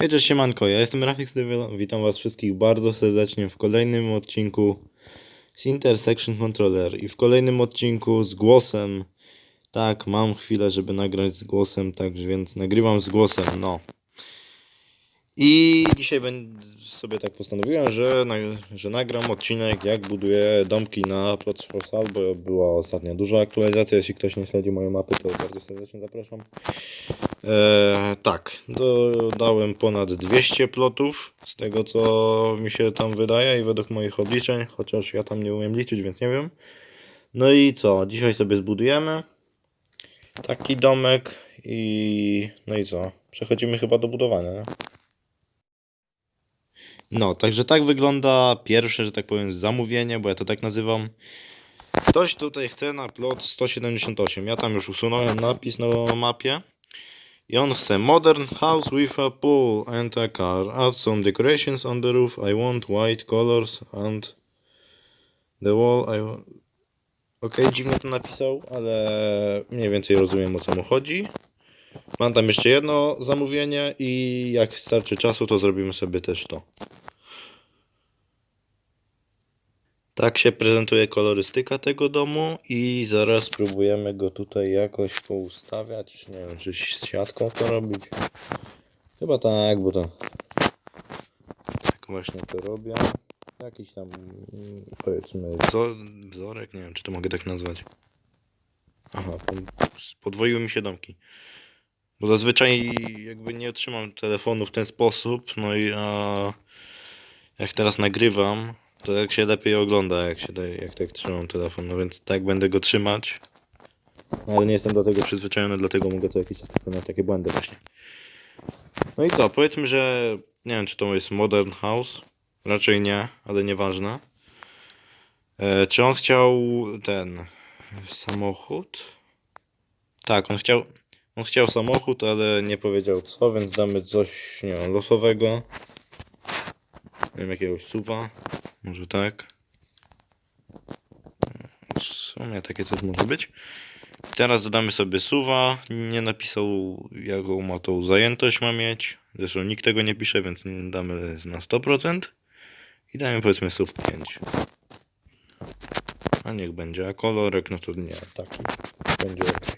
Hej, cześć siemanko, ja jestem Devil, witam was wszystkich bardzo serdecznie w kolejnym odcinku z Intersection Controller i w kolejnym odcinku z głosem. Tak, mam chwilę, żeby nagrać z głosem, tak więc nagrywam z głosem, no. I dzisiaj sobie tak postanowiłem, że, że nagram odcinek jak buduję domki na Plots for Sale, bo była ostatnio duża aktualizacja, jeśli ktoś nie śledzi mojej mapy, to bardzo serdecznie zapraszam. E, tak, dodałem ponad 200 plotów z tego co mi się tam wydaje i według moich obliczeń, chociaż ja tam nie umiem liczyć, więc nie wiem. No i co, dzisiaj sobie zbudujemy taki domek i no i co, przechodzimy chyba do budowania. Nie? No, także tak wygląda pierwsze, że tak powiem, zamówienie, bo ja to tak nazywam. Ktoś tutaj chce na plot 178. Ja tam już usunąłem napis na mapie. I on chce modern house with a pool and a car. Add some decorations on the roof. I want white colors and the wall. I Okej, dziwnie to napisał, ale mniej więcej rozumiem o co mu chodzi. Mam tam jeszcze jedno zamówienie i jak starczy czasu, to zrobimy sobie też to. Tak się prezentuje kolorystyka tego domu i zaraz spróbujemy go tutaj jakoś poustawiać. Nie wiem, czy z siatką to robić. Chyba tak, bo to tak właśnie to robię. Jakiś tam powiedzmy wzor, wzorek, nie wiem czy to mogę tak nazwać. Aha, po- podwoiły mi się domki. Bo zazwyczaj jakby nie otrzymam telefonu w ten sposób, no i a jak teraz nagrywam, to jak się lepiej ogląda, jak się daje, jak tak trzymam telefon, no więc tak będę go trzymać. No, ale nie jestem do tego przyzwyczajony, dlatego mogę co jakiś czas popełniać takie błędy właśnie. No i co, powiedzmy, że nie wiem czy to jest Modern House, raczej nie, ale nieważne. E, czy on chciał ten samochód? Tak, on chciał, on chciał samochód, ale nie powiedział co, więc damy coś, nie wiem, losowego. Nie wiem, jakiegoś suwa. Może tak. W sumie takie coś może być. Teraz dodamy sobie suwa. Nie napisał jaką ma tą zajętość ma mieć. Zresztą nikt tego nie pisze, więc damy na 100%. I dajmy powiedzmy suw 5. A niech będzie. A kolorek no to nie, taki. Będzie ok.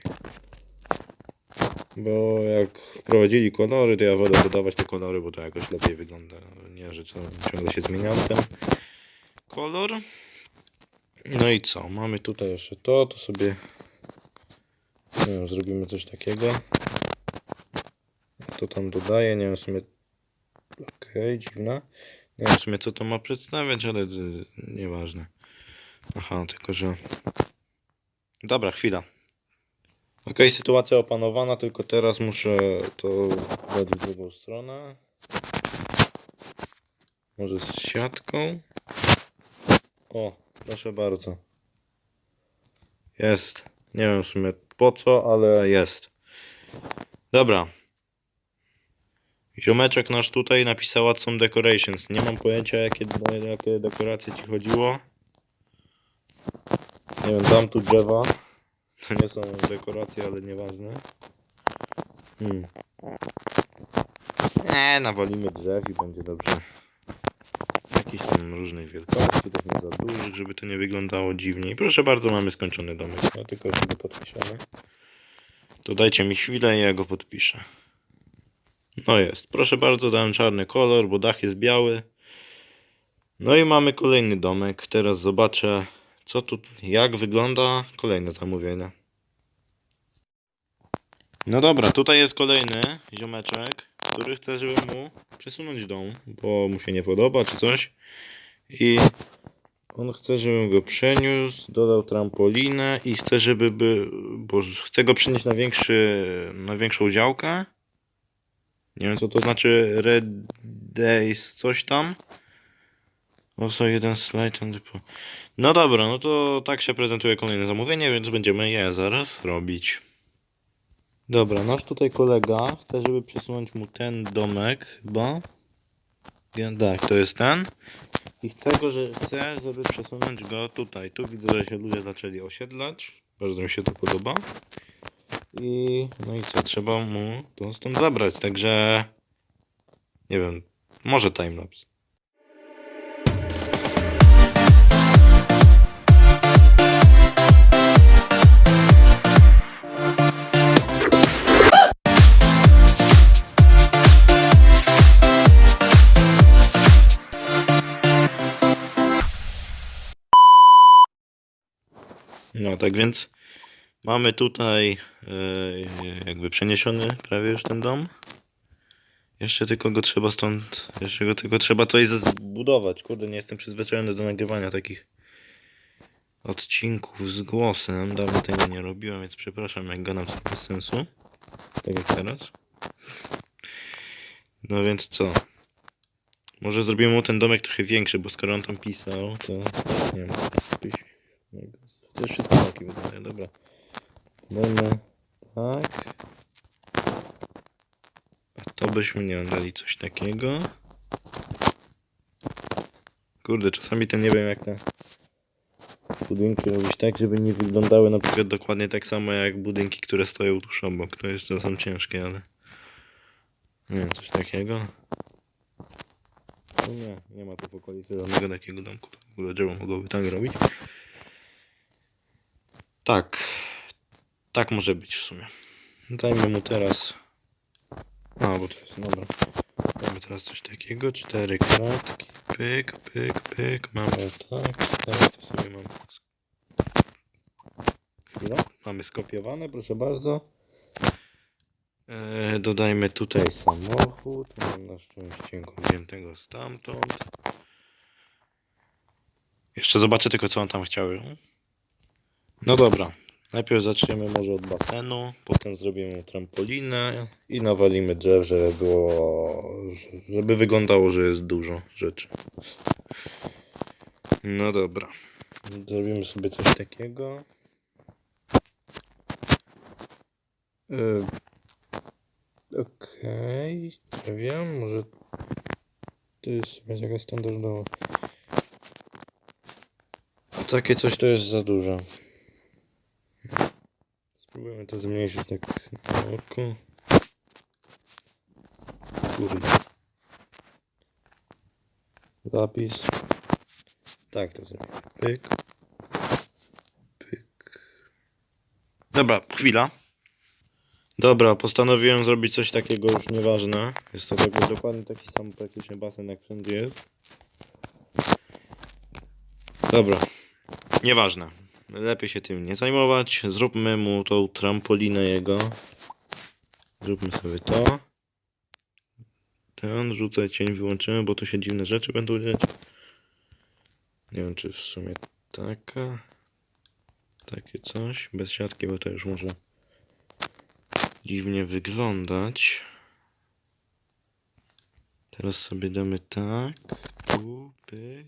Bo jak wprowadzili kolory, to ja wolę dodawać te kolory, bo to jakoś lepiej wygląda. Nie, że ciągle się zmieniał ten kolor. No i co? Mamy tutaj jeszcze to, to sobie nie wiem, zrobimy coś takiego. To tam dodaję, nie wiem w sumie. Okej, dziwne. Nie wiem w sumie co to ma przedstawiać, ale nieważne. Aha, tylko że. Dobra, chwila. Okej, sytuacja opanowana, tylko teraz muszę to w drugą stronę. Może z siatką. O, proszę bardzo. Jest. Nie wiem w sumie po co, ale jest. Dobra. Ziomeczek nasz tutaj napisał Add some decorations. Nie mam pojęcia jakie, jakie dekoracje ci chodziło. Nie wiem, dam tu drzewa. To nie są dekoracje, ale nieważne. Hmm. Nie, nawalimy drzew i będzie dobrze. Jakiś tam różnej wielkości, tak nie za dużych, żeby to nie wyglądało dziwnie. I proszę bardzo, mamy skończony domek. No tylko go podpiszemy. To dajcie mi chwilę i ja go podpiszę. No jest. Proszę bardzo, dałem czarny kolor, bo dach jest biały. No i mamy kolejny domek. Teraz zobaczę, co tu, jak wygląda kolejne zamówienie. No dobra, tutaj jest kolejny ziomeczek, który chce, żeby mu przesunąć dom, bo mu się nie podoba czy coś. I on chce, żebym go przeniósł, dodał trampolinę i chce, żeby by, bo chce go przenieść na większy, na większą działkę. Nie wiem co to znaczy Red Days coś tam. Also jeden slajd on po- No dobra, no to tak się prezentuje kolejne zamówienie, więc będziemy je zaraz robić. Dobra, nasz tutaj kolega chce, żeby przesunąć mu ten domek chyba. Tak, to jest ten. I chce go, że żeby przesunąć go tutaj. Tu widzę, że się ludzie zaczęli osiedlać. Bardzo mi się to podoba. I no i co, trzeba mu to stąd zabrać, także Nie wiem, może timelapse. Tak więc mamy tutaj e, jakby przeniesiony prawie już ten dom. Jeszcze tylko go trzeba stąd, jeszcze go tylko trzeba tutaj zbudować. Kurde, nie jestem przyzwyczajony do nagrywania takich odcinków z głosem. Dawno tego nie robiłem, więc przepraszam jak gadam coś bez sensu. Tak jak teraz. No więc co? Może zrobimy mu ten domek trochę większy, bo skoro on tam pisał, to nie wiem. To jest wszystko takie wygląda, dobra. Dajmy tak. A to byśmy nie dali coś takiego. Kurde, czasami to nie wiem jak te budynki robić tak, żeby nie wyglądały na przykład dokładnie tak samo jak budynki, które stoją tuż obok. To jest czasem ciężkie, ale... Nie coś takiego. No nie, nie ma tu w okolicy żadnego takiego domku. W ogóle drzewo mogłoby tak robić. Tak. Tak może być w sumie. Dajmy mu teraz. A, bo to jest dobra. Dajmy teraz coś takiego. Cztery kratki. Pyk, pyk, pyk. Mamy tak. Teraz to sobie mam. Chwila. Mamy skopiowane, proszę bardzo. E, dodajmy tutaj samochód. Mam na szczęście wziętego stamtąd. Jeszcze zobaczę tylko co on tam chciał. No dobra. Najpierw zaczniemy może od basenu, potem zrobimy trampolinę i nawalimy drzew, żeby było, żeby wyglądało, że jest dużo rzeczy. No dobra. Zrobimy sobie coś takiego. Yy, Okej, nie wiem, może to jest taka standardowa. Takie coś to jest za dużo. To zmniejszyć tak na oko. Kurde. Zapis. Tak to zrobię. Pyk. Pyk. Dobra, chwila. Dobra, postanowiłem zrobić coś takiego już nieważne. Jest to jakby dokładnie taki sam praktycznie basen jak wszędzie jest. Dobra. Nieważne. Lepiej się tym nie zajmować. Zróbmy mu tą trampolinę jego. Zróbmy sobie to. Ten, rzucę cień wyłączymy, bo tu się dziwne rzeczy będą dziać. Nie wiem, czy w sumie taka. Takie coś. Bez siatki, bo to już może dziwnie wyglądać. Teraz sobie damy tak. Tu, pyk.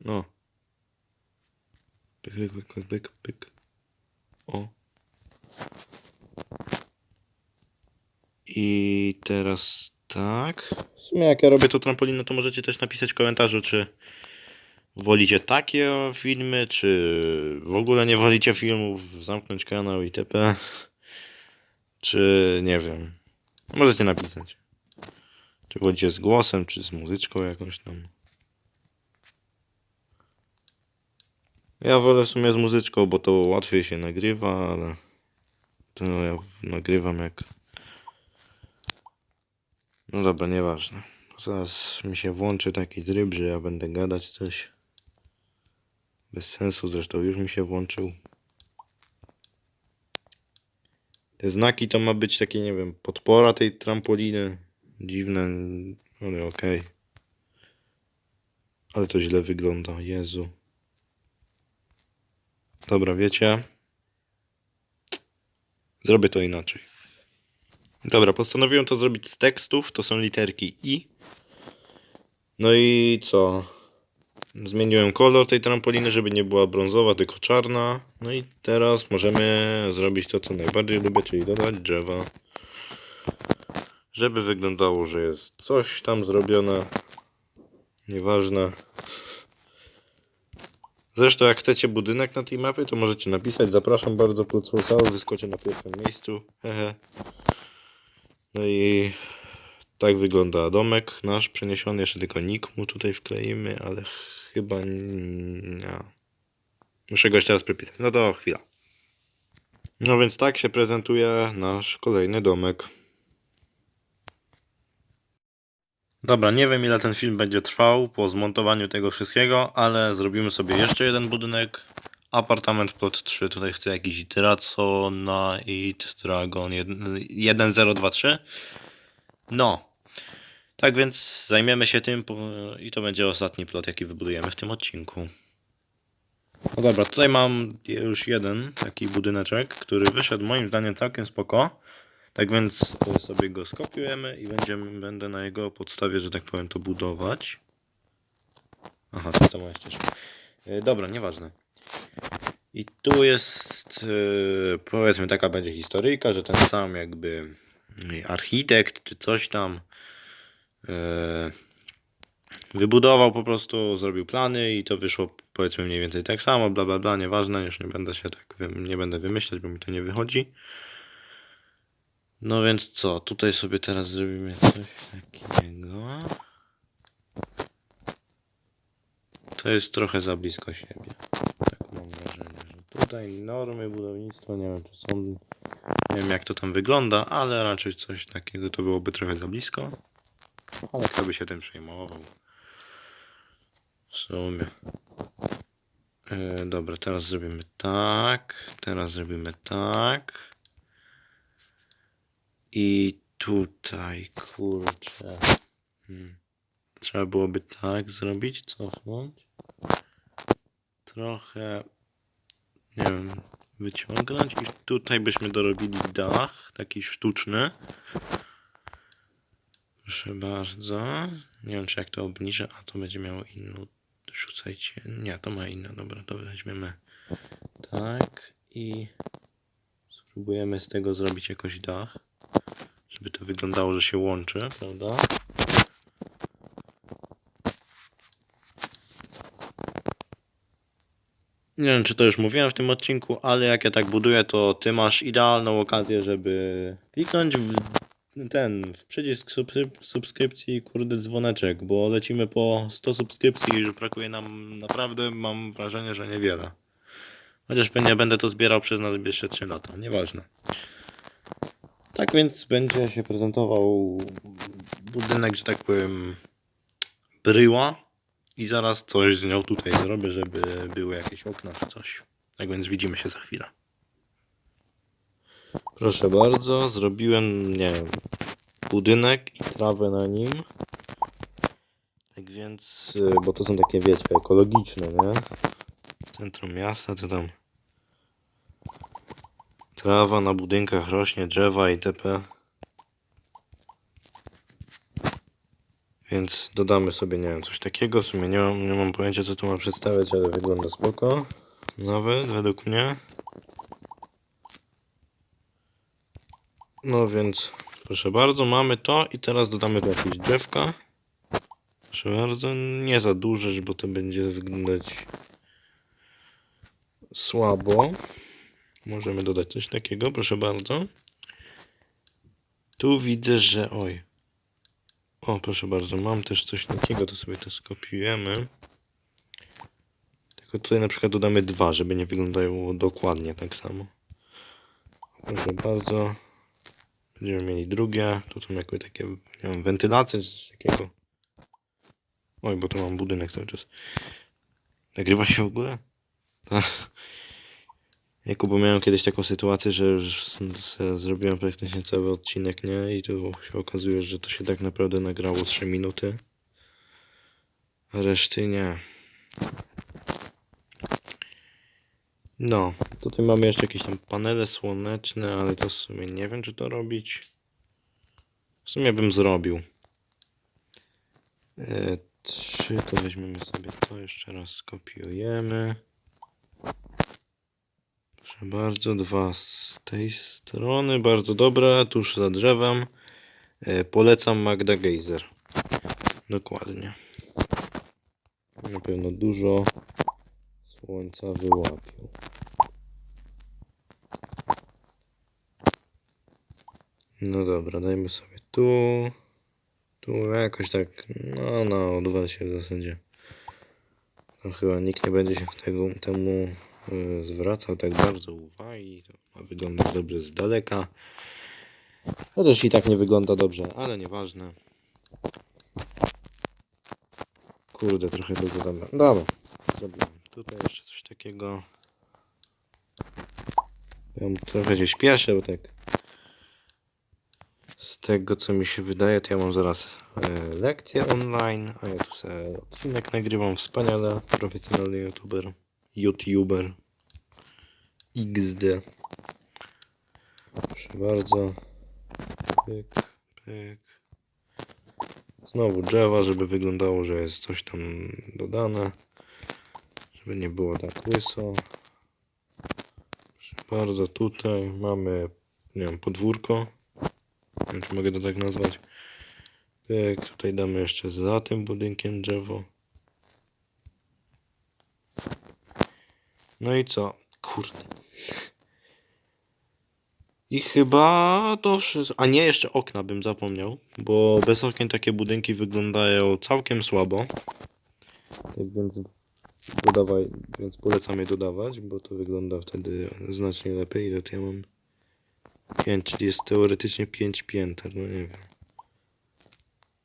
No. Pyk, pyk, pyk, pyk, pyk, pyk. O. I teraz tak. W sumie jak ja robię tą trampolinę, to możecie też napisać w komentarzu, czy wolicie takie filmy, czy w ogóle nie wolicie filmów, zamknąć kanał itp. Czy nie wiem. Możecie napisać. Czy wolicie z głosem, czy z muzyczką jakąś tam. Ja wolę w sumie z muzyczką, bo to łatwiej się nagrywa, ale to ja w- nagrywam jak. No dobra, nieważne. Zaraz mi się włączy taki tryb, że ja będę gadać coś. Bez sensu, zresztą już mi się włączył. Te znaki to ma być takie, nie wiem, podpora tej trampoliny. Dziwne, ale okej. Ale to źle wygląda, Jezu. Dobra, wiecie? Zrobię to inaczej. Dobra, postanowiłem to zrobić z tekstów. To są literki I. No i co? Zmieniłem kolor tej trampoliny, żeby nie była brązowa, tylko czarna. No i teraz możemy zrobić to, co najbardziej lubię, czyli dodać drzewa. Żeby wyglądało, że jest coś tam zrobione. Nieważne. Zresztą jak chcecie budynek na tej mapie, to możecie napisać. Zapraszam bardzo, Plucwocały, wyskoczę na pierwszym miejscu. No i tak wygląda domek nasz przeniesiony. Jeszcze tylko nick mu tutaj wkleimy, ale chyba nie. Muszę go jeszcze raz przepisać. No to chwila. No więc tak się prezentuje nasz kolejny domek. Dobra, nie wiem ile ten film będzie trwał po zmontowaniu tego wszystkiego, ale zrobimy sobie jeszcze jeden budynek. Apartament plot 3. Tutaj chcę jakiś Draconite Dragon 1023. No. Tak więc zajmiemy się tym i to będzie ostatni plot, jaki wybudujemy w tym odcinku. No dobra, tutaj mam już jeden taki budyneczek, który wyszedł moim zdaniem całkiem spoko. Tak więc sobie go skopiujemy i będziemy, będę na jego podstawie, że tak powiem, to budować. Aha, to jest ta ścieżka. E, Dobra, nieważne. I tu jest, e, powiedzmy, taka będzie historyjka, że ten sam jakby mm, architekt czy coś tam e, wybudował po prostu, zrobił plany i to wyszło powiedzmy mniej więcej tak samo, bla bla bla, nieważne, już nie będę się tak, nie będę wymyślać, bo mi to nie wychodzi. No więc co, tutaj sobie teraz zrobimy coś takiego. To jest trochę za blisko siebie. Tak mam wrażenie, że tutaj normy budownictwa, nie wiem czy są, nie wiem jak to tam wygląda, ale raczej coś takiego to byłoby trochę za blisko. Ale kto by się tym przejmował? W sumie. E, dobra, teraz zrobimy tak, teraz zrobimy tak. I tutaj, kurczę. Hmm. Trzeba byłoby tak zrobić, cofnąć. Trochę, nie wiem, wyciągnąć i tutaj byśmy dorobili dach, taki sztuczny. Proszę bardzo. Nie wiem, czy jak to obniżę, a to będzie miało inną. Rzucajcie. Nie, to ma inne. Dobra, to weźmiemy tak i spróbujemy z tego zrobić jakoś dach żeby to wyglądało, że się łączy, prawda? Nie wiem, czy to już mówiłem w tym odcinku, ale jak ja tak buduję, to ty masz idealną okazję, żeby kliknąć w ten, w przycisk subskryp- subskrypcji i kurde dzwoneczek, bo lecimy po 100 subskrypcji i już brakuje nam naprawdę, mam wrażenie, że niewiele. Chociaż pewnie będę to zbierał przez najbliższe 3 lata, nieważne. Tak więc będzie się prezentował budynek, że tak powiem, bryła i zaraz coś z nią tutaj zrobię, żeby były jakieś okna czy coś. Tak więc widzimy się za chwilę. Proszę bardzo, zrobiłem, nie wiem, budynek i trawę na nim. Tak więc, y, bo to są takie, wiecie, ekologiczne, nie? Centrum miasta to tam Trawa na budynkach rośnie, drzewa itp. Więc dodamy sobie, nie wiem, coś takiego. W sumie nie mam, nie mam pojęcia, co to ma przedstawiać, ale wygląda spoko. Nawet, według mnie. No więc, proszę bardzo, mamy to i teraz dodamy tu jakieś drzewka. Proszę bardzo, nie za duże, bo to będzie wyglądać słabo. Możemy dodać coś takiego, proszę bardzo. Tu widzę, że oj. O, proszę bardzo, mam też coś takiego, to sobie to skopiujemy. Tylko tutaj na przykład dodamy dwa, żeby nie wyglądało dokładnie tak samo. Proszę bardzo. Będziemy mieli drugie. Tu są jakby takie, nie wiem, wentylacje czy coś takiego. Oj, bo tu mam budynek cały czas. Nagrywa się w ogóle? Tak. Jako, bo miałem kiedyś taką sytuację, że już zrobiłem praktycznie cały odcinek, nie? I tu się okazuje, że to się tak naprawdę nagrało 3 minuty. A reszty nie. No, tutaj mamy jeszcze jakieś tam panele słoneczne, ale to w sumie nie wiem, czy to robić. W sumie bym zrobił. E, to weźmiemy sobie to jeszcze raz skopiujemy. Proszę bardzo, dwa z tej strony, bardzo dobre, tuż za drzewem. E, polecam Magda Geyser. Dokładnie. Na pewno dużo słońca wyłapią. No dobra, dajmy sobie tu. Tu jakoś tak, no na odwal się w zasadzie. No chyba nikt nie będzie się tego, temu zwracał tak bardzo uwagi. To ma wyglądać dobrze z daleka. Chociaż i tak nie wygląda dobrze, ale nieważne. Kurde, trochę długo dobra. Dobra, zrobiłem. Tutaj jeszcze coś takiego. Ja trochę się śpieszę, bo tak z tego co mi się wydaje, to ja mam zaraz e, lekcję online, a ja tu sobie odcinek nagrywam wspaniale, profesjonalny youtuber, youtuber XD. Proszę bardzo. Pyk, pyk. Znowu drzewa, żeby wyglądało, że jest coś tam dodane. Żeby nie było tak łyso. Proszę bardzo, tutaj mamy, nie wiem, podwórko. Nie wiem, czy mogę to tak nazwać. Pyk, tutaj damy jeszcze za tym budynkiem drzewo. No i co? Kurde. I chyba to wszystko. A nie, jeszcze okna bym zapomniał, bo bez okien takie budynki wyglądają całkiem słabo. Tak więc dodawaj, więc polecam je dodawać, bo to wygląda wtedy znacznie lepiej. Ile ja mam? 5, czyli jest teoretycznie 5 pięter, no nie wiem.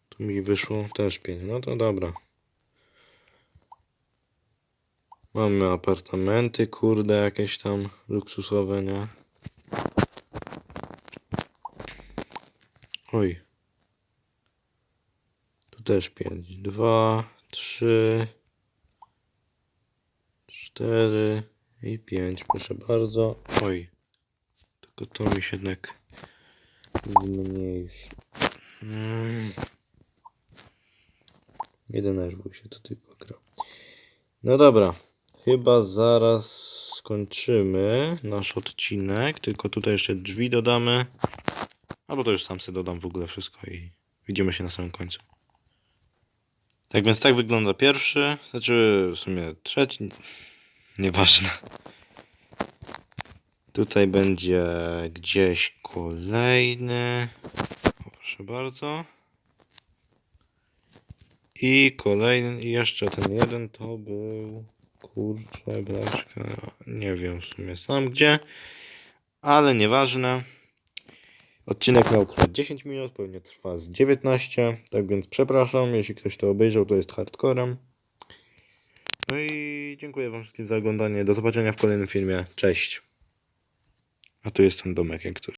Tu mi wyszło też 5, no to dobra. Mamy apartamenty, kurde, jakieś tam luksusowe, nie? Oj. Tu też 5. 2, 3, 4 i 5. Proszę bardzo. Oj. Tylko to mi się jednak zmniejszy. Mm. Nie denerwuj się, to tylko gra. No dobra. Chyba zaraz skończymy nasz odcinek. Tylko tutaj jeszcze drzwi dodamy. Albo to już sam sobie dodam w ogóle wszystko i widzimy się na samym końcu. Tak więc tak wygląda pierwszy, znaczy w sumie trzeci, nieważne. Tutaj będzie gdzieś kolejny, proszę bardzo. I kolejny, i jeszcze ten jeden to był, kurczę, blaszka, nie wiem w sumie sam gdzie, ale nieważne. Odcinek miał trwać 10 minut, pewnie trwa z 19, tak więc przepraszam, jeśli ktoś to obejrzał, to jest hardcorem. No i dziękuję wam wszystkim za oglądanie, do zobaczenia w kolejnym filmie, cześć. A tu jest ten domek jak coś.